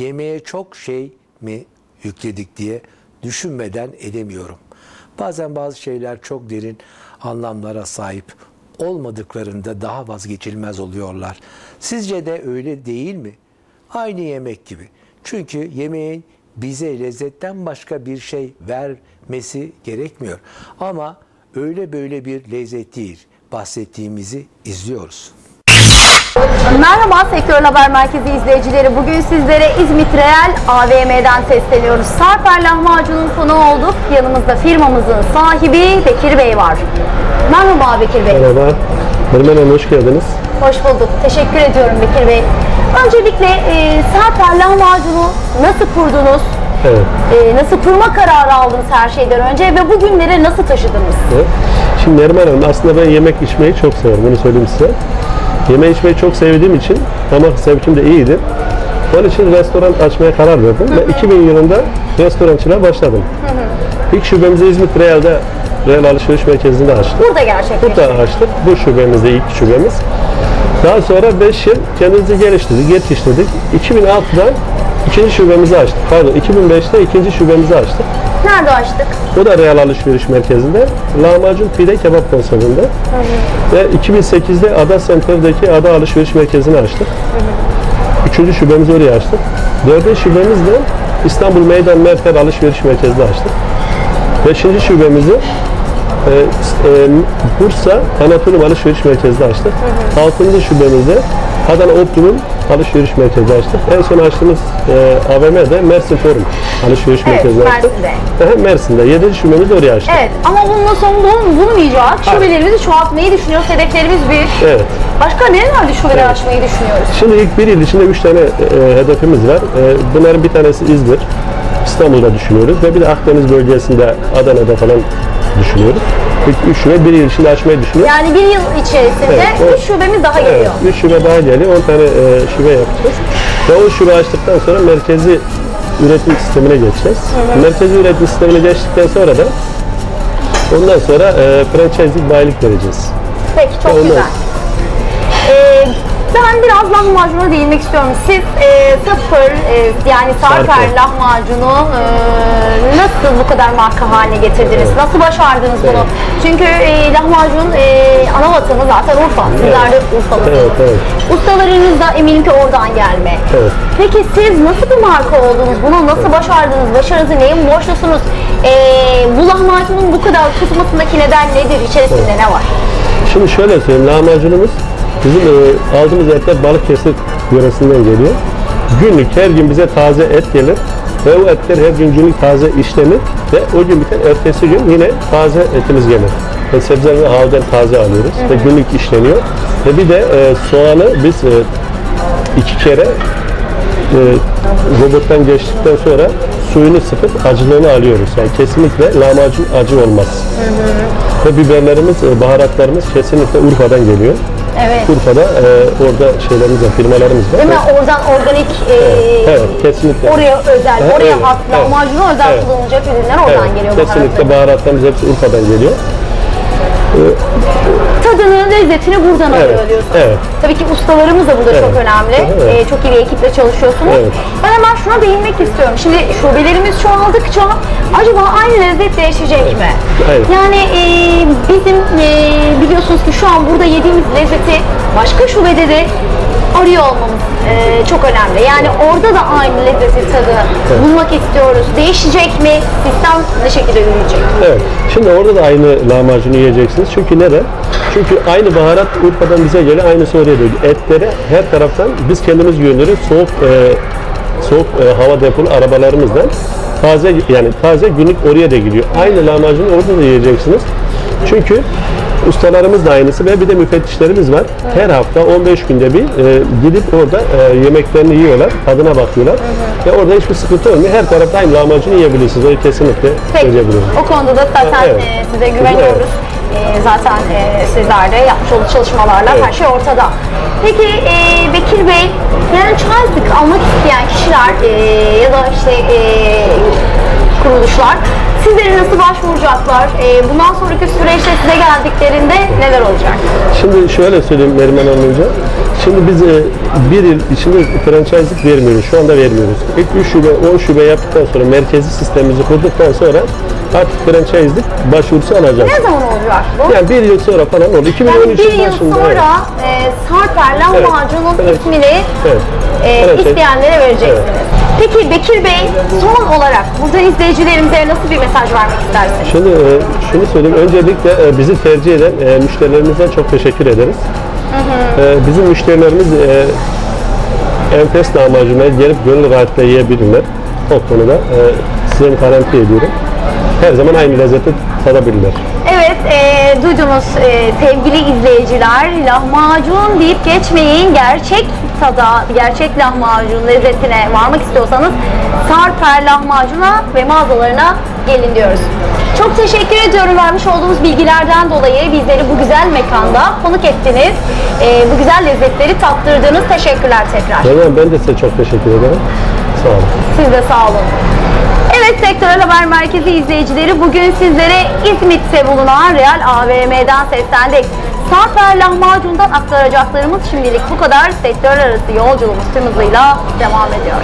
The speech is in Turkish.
yemeğe çok şey mi yükledik diye düşünmeden edemiyorum. Bazen bazı şeyler çok derin anlamlara sahip olmadıklarında daha vazgeçilmez oluyorlar. Sizce de öyle değil mi? Aynı yemek gibi. Çünkü yemeğin bize lezzetten başka bir şey vermesi gerekmiyor. Ama öyle böyle bir lezzet değil. Bahsettiğimizi izliyoruz. Merhaba Sektör Haber Merkezi izleyicileri. Bugün sizlere İzmit Real AVM'den sesleniyoruz. Sarper lahmacunun konu olduk. Yanımızda firmamızın sahibi Bekir Bey var. Merhaba Bekir Bey. Merhaba. Neriman Hanım hoş geldiniz. Hoş bulduk. Teşekkür ediyorum Bekir Bey. Öncelikle e, Sarper lahmacunu nasıl kurdunuz? Evet. E, nasıl kurma kararı aldınız her şeyden önce ve bugünlere nasıl taşıdınız? evet. Şimdi Neriman Hanım aslında ben yemek içmeyi çok severim. Bunu söyleyeyim size. Yemek içmeyi çok sevdiğim için ama zevkim de iyiydi. Onun için restoran açmaya karar verdim. Ve 2000 yılında restorancılığa başladım. İlk şubemizi İzmit Real'de Real Alışveriş Merkezi'nde açtık. Burada gerçekleşti. Burada açtık. Bu şubemizde ilk şubemiz. Daha sonra 5 yıl kendimizi geliştirdik, yetiştirdik. 2006'da ikinci şubemizi açtık. Pardon 2005'te ikinci şubemizi açtık. Nerede açtık? O da Real Alışveriş Merkezi'nde. Lahmacun pide kebap konseptinde. Ve 2008'de Ada Center'daki Ada Alışveriş Merkezi'ni açtık. Üçüncü şubemizi oraya açtık. Dördüncü şubemiz de İstanbul Meydan Merter Alışveriş Merkezi'nde açtık. Beşinci şubemizi e, e, Bursa Anadolu Alışveriş Merkezi'nde açtık. Altıncı şubemizde Adana Optimum Alışveriş Merkezi'nde açtık. En son açtığımız e, AVM'de Mersin Forum Alışveriş Evet, Merkezi'nde açtık. Mersin'de. Aha, Mersin'de. Yedinci şubemizi de oraya açtık. Evet ama bunun sonu bul- bulmayacak. Şubelerimizi çoğaltmayı düşünüyoruz. Hedeflerimiz bir. Evet. Başka nerelerde şubeler açmayı düşünüyoruz? Şimdi ilk bir yıl içinde üç tane e, hedefimiz var. E, bunların bir tanesi İzmir, İstanbul'da düşünüyoruz ve bir de Akdeniz bölgesinde Adana'da falan düşünüyoruz. İlk üç şube bir yıl içinde açmayı düşünüyoruz. Yani bir yıl içerisinde Evet, o- üç şubemiz daha geliyor. Evet, üç şube daha geliyor. 10 tane e, şube yapacağız. Ve o şube açtıktan sonra merkezi üretim sistemine geçeceğiz. Merkezi üretim sistemine geçtikten sonra da ondan sonra e, franchise'lik bayilik vereceğiz. Peki çok Olmaz. güzel. Ben biraz lahmacuna değinmek istiyorum. Siz e, sıfır e, yani sarper Sarper. lahmacunu e, nasıl bu kadar marka haline getirdiniz? Nasıl başardınız bunu? Çünkü e, lahmacun e, ana vatanı zaten Urfa. Sizler de Urfalısınız. Evet, evet. Ustalarınız da eminim ki oradan gelme. Evet. Peki siz nasıl bir marka oldunuz? Bunu nasıl başardınız? Başarınızı neyin borçlusunuz? E, bu lahmacunun bu kadar tutmasındaki neden nedir? İçerisinde ne var? Şimdi şöyle söyleyeyim, lahmacunumuz bizim e, aldığımız etler Balıkesir yöresinden geliyor. Günlük her gün bize taze et gelir ve o etler her gün günlük taze işlenir ve o gün biten ertesi gün yine taze etimiz gelir. Ve sebzeleri havden taze alıyoruz ve günlük işleniyor. Ve bir de e, soğanı biz e, iki kere e, robottan geçtikten sonra suyunu sıkıp acılığını alıyoruz. Yani kesinlikle lahmacun acı olmaz. Ve biberlerimiz, e, baharatlarımız kesinlikle Urfa'dan geliyor. Evet. Urfa'da e, orada şeylerimiz var, firmalarımız var. Değil mi? Oradan organik e, Evet, kesinlikle. oraya özel, Evet, oraya evet, has, evet. lahmacuna özel Evet. kullanılacak ürünler oradan Evet, geliyor. kesinlikle baharatları. baharatlarımız hepsi Urfa'dan geliyor. Tadını, lezzetini buradan Evet, alıyor diyorsunuz. evet. Tabii ki ustalarımız da burada Evet, çok önemli. evet. E, çok iyi bir ekiple çalışıyorsunuz. Evet. Ben hemen şuna değinmek istiyorum. Şimdi şubelerimiz çoğaldıkça acaba aynı lezzet değişecek mi? Evet. Yani e, bizim e, biliyorsunuz ki şu an burada yediğimiz lezzeti başka şubede de arıyor olmamız e, çok önemli. Yani orada da aynı lezzeti tadı bulmak istiyoruz. Değişecek mi? Sistem ne şekilde yürüyecek? Evet. Şimdi orada da aynı lahmacunu yiyeceksiniz. Çünkü neden? Çünkü aynı baharat Urfa'dan bize geliyor, aynısı oraya geliyor. Etleri her taraftan biz kendimiz gönderiyoruz. Soğuk e, soğuk e, hava depolu arabalarımızdan taze yani taze günlük oraya da gidiyor. Aynı lahmacunu orada da yiyeceksiniz. Çünkü ustalarımız da aynısı ve bir de müfettişlerimiz var. Her hafta 15 günde bir e, gidip orada e, yemeklerini yiyorlar, tadına bakıyorlar. Ve orada hiçbir sıkıntı olmuyor. Her tarafta aynı lahmacunu yiyebilirsiniz. Onu kesinlikle söyleyebilirim. O konuda da zaten Evet. e, size güveniyoruz. E, zaten e, sizler de yapmış olduğunuz çalışmalarla Evet. her şey ortada. Peki e, Bekir Bey, yani çaylık almak isteyen kişiler e, ya da işte e, kuruluşlar sizlere nasıl başvuracaklar? E, bundan sonraki süreçte size geldiklerinde neler olacak? Şimdi şöyle söyleyeyim Neriman Hanım önce. Şimdi biz e, bir yıl içinde franchise'lik vermiyoruz. Şu anda vermiyoruz. İlk 3 şube, 10 şube yaptıktan sonra merkezi sistemimizi kurduktan sonra artık franchise'lik başvurusu alacağız. Ne zaman olacak bu? Yani bir yıl sonra falan oldu. 2013 Yani bir yıl başında, sonra e, Sarper lahmacunun Evet. ismini Evet. e, Evet. isteyenlere vereceksiniz. Peki Bekir Bey son olarak buradan izleyicilerimize nasıl bir mesaj vermek istersiniz? Şimdi e, şunu söyleyeyim. Öncelikle e, bizi tercih eden e, müşterilerimize çok teşekkür ederiz. E, Bizim müşterilerimiz enfes lahmacunu gelip gönül rahatlıkla yiyebilirler. O konuda size garanti ediyorum. Her zaman aynı lezzeti tadabilirler. Evet, e, duydunuz e, sevgili izleyiciler, lahmacun deyip geçmeyin. Gerçek tada, gerçek lahmacun lezzetine varmak istiyorsanız Sarper lahmacuna ve mağazalarına gelin diyoruz. Çok teşekkür ediyorum vermiş olduğunuz bilgilerden dolayı bizleri bu güzel mekanda konuk ettiniz. E, bu güzel lezzetleri tattırdınız. Teşekkürler tekrar. Ben, ben de size çok teşekkür ederim. Sağ olun. Siz de sağ olun. Evet Sektörel Haber Merkezi izleyicileri bugün sizlere İzmit'te bulunan Real AVM'den seslendik. Sarper lahmacundan aktaracaklarımız şimdilik bu kadar. Sektör arası yolculuğumuz tüm hızıyla devam ediyor.